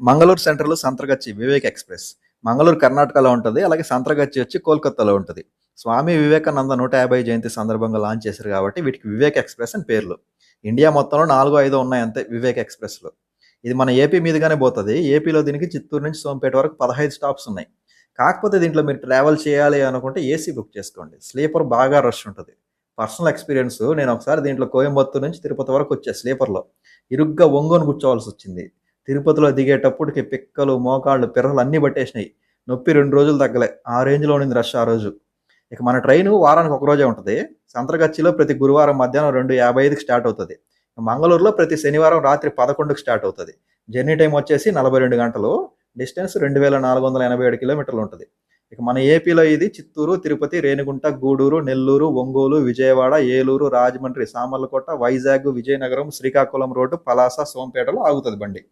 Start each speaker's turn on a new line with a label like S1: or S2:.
S1: Mangaluru central Santragachi Vivek express. Mangaluru కర్ణాటకలో ఉంటుంది అలాగే సంత్రగచ్చి వచ్చి కోల్కతాలో ఉంటుంది. స్వామి వివేకానంద నూట యాభై జయంతి సందర్భంగా లాంచ్ చేశారు కాబట్టి వీటికి వివేక్ ఎక్స్ప్రెస్ అని పేర్లు. ఇండియా మొత్తంలో నాలుగో ఐదు ఉన్నాయి అంతే వివేక్ ఎక్స్ప్రెస్లో. ఇది మన ఏపీ మీదుగానే పోతుంది. ఏపీలో దీనికి చిత్తూరు నుంచి సోంపేట వరకు పదహైదు స్టాప్స్ ఉన్నాయి. కాకపోతే దీంట్లో మీరు ట్రావెల్ చేయాలి అనుకుంటే ఏసీ బుక్ చేసుకోండి. స్లీపర్ బాగా రష్ ఉంటుంది. పర్సనల్ ఎక్స్పీరియన్స్ నేను ఒకసారి దీంట్లో కోయంబత్తూరు నుంచి తిరుపతి వరకు వచ్చే స్లీపర్లో. ఇరుగ్గా ఒంగోని కూర్చోవాల్సి వచ్చింది. తిరుపతిలో దిగేటప్పటికి పిక్కలు మోకాళ్ళు పిర్రలు అన్నీ పట్టేసినాయి. నొప్పి రెండు రోజులు తగ్గలే. ఆ రేంజ్లో ఉండింది రష్ ఆ రోజు. ఇక మన ట్రైన్ వారానికి ఒక రోజే ఉంటుంది. సంతరగచ్చిలో ప్రతి గురువారం మధ్యాహ్నం రెండు యాభై ఐదుకి స్టార్ట్ అవుతుంది. మంగళూరులో ప్రతి శనివారం రాత్రి పదకొండుకి స్టార్ట్ అవుతుంది. జర్నీ టైం వచ్చేసి నలభై రెండు గంటలు. డిస్టెన్స్ రెండు వేల నాలుగు వందల ఎనభై ఏడు కిలోమీటర్లు ఉంటుంది. ఇక మన ఏపీలో ఇది చిత్తూరు తిరుపతి రేణిగుంట గూడూరు నెల్లూరు ఒంగోలు విజయవాడ ఏలూరు రాజమండ్రి సామర్లకోట వైజాగ్ విజయనగరం శ్రీకాకుళం రోడ్డు పలాస సోంపేటలో ఆగుతుంది బండి.